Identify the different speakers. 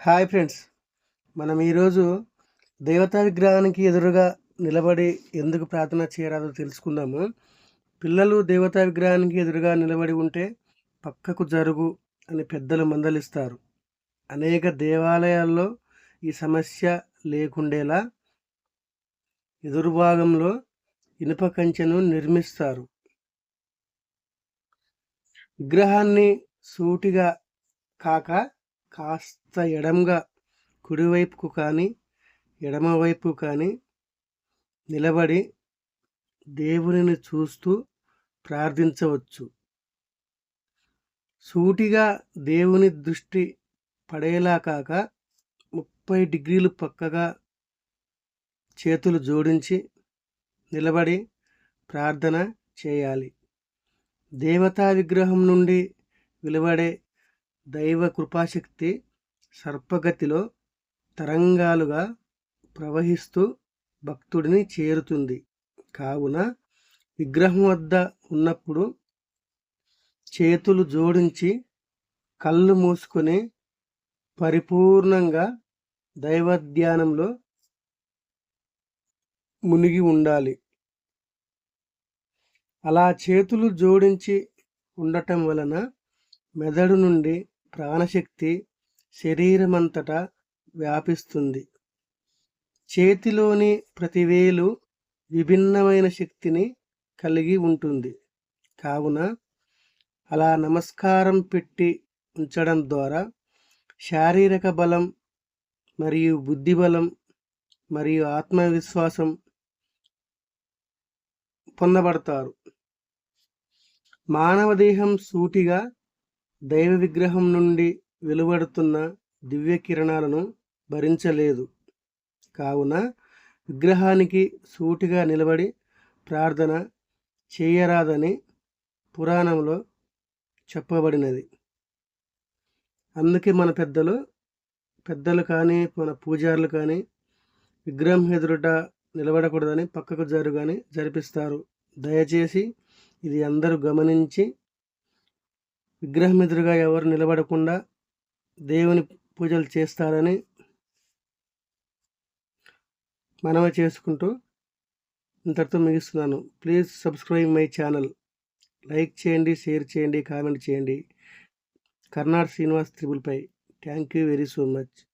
Speaker 1: Hi friends. మనం ఈరోజు దేవతా విగ్రహానికి ఎదురుగా నిలబడి ఎందుకు ప్రార్థన చేయరాదో తెలుసుకుందాము. పిల్లలు దేవతా విగ్రహానికి ఎదురుగా నిలబడి ఉంటే పక్కకు జరుగు అని పెద్దలు మందలిస్తారు. అనేక దేవాలయాల్లో ఈ సమస్య లేకుండేలా ఎదురు భాగంలో ఇనుప కంచెను నిర్మిస్తారు. విగ్రహాన్ని సూటిగా కాక కాస్త ఎడంగా కుడివైపుకు కానీ ఎడమవైపు కానీ నిలబడి దేవునిని చూస్తూ ప్రార్థించవచ్చు. సూటిగా దేవుని దృష్టి పడేలా కాక ముప్పై డిగ్రీలు పక్కగా చేతులు జోడించి నిలబడి ప్రార్థన చేయాలి. దేవతా విగ్రహం నుండి వెలువడే దైవ కృపాశక్తి సర్పగతిలో తరంగాలుగా ప్రవహిస్తూ భక్తుడిని చేరుతుంది. కావున విగ్రహం వద్ద ఉన్నప్పుడు చేతులు జోడించి కళ్ళు మూసుకొని పరిపూర్ణంగా దైవధ్యానంలో మునిగి ఉండాలి. అలా చేతులు జోడించి ఉండటం వలన మెదడు నుండి ప్రాణశక్తి శరీరమంతటా వ్యాపిస్తుంది. చేతిలోని ప్రతివేలు విభిన్నమైన శక్తిని కలిగి ఉంటుంది. కావున అలా నమస్కారం పెట్టి ఉంచడం ద్వారా శారీరక బలం మరియు బుద్ధి బలం మరియు ఆత్మవిశ్వాసం పొందబడతారు. మానవ దేహం సూటిగా దైవ విగ్రహం నుండి వెలువడుతున్న దివ్య కిరణాలను భరించలేదు. కావున విగ్రహానికి సూటిగా నిలబడి ప్రార్థన చేయరాదని పురాణంలో చెప్పబడినది. అందుకే మన పెద్దలు పెద్దలు కానీ మన పూజారులు కానీ విగ్రహం ఎదురుట నిలబడకూడదని పక్కకు జరుగాని జరిపిస్తారు. దయచేసి ఇది అందరూ గమనించి విగ్రహం ఎదురుగా ఎవరు నిలబడకుండా దేవుని పూజలు చేస్తారని మనవి చేసుకుంటూ ఇంతటితో ముగిస్తున్నాను. Please subscribe my channel. Like చేయండి షేర్ చేయండి కామెంట్ చేయండి. Karnad Srinivas త్రిబుల్పై. Thank you very so much.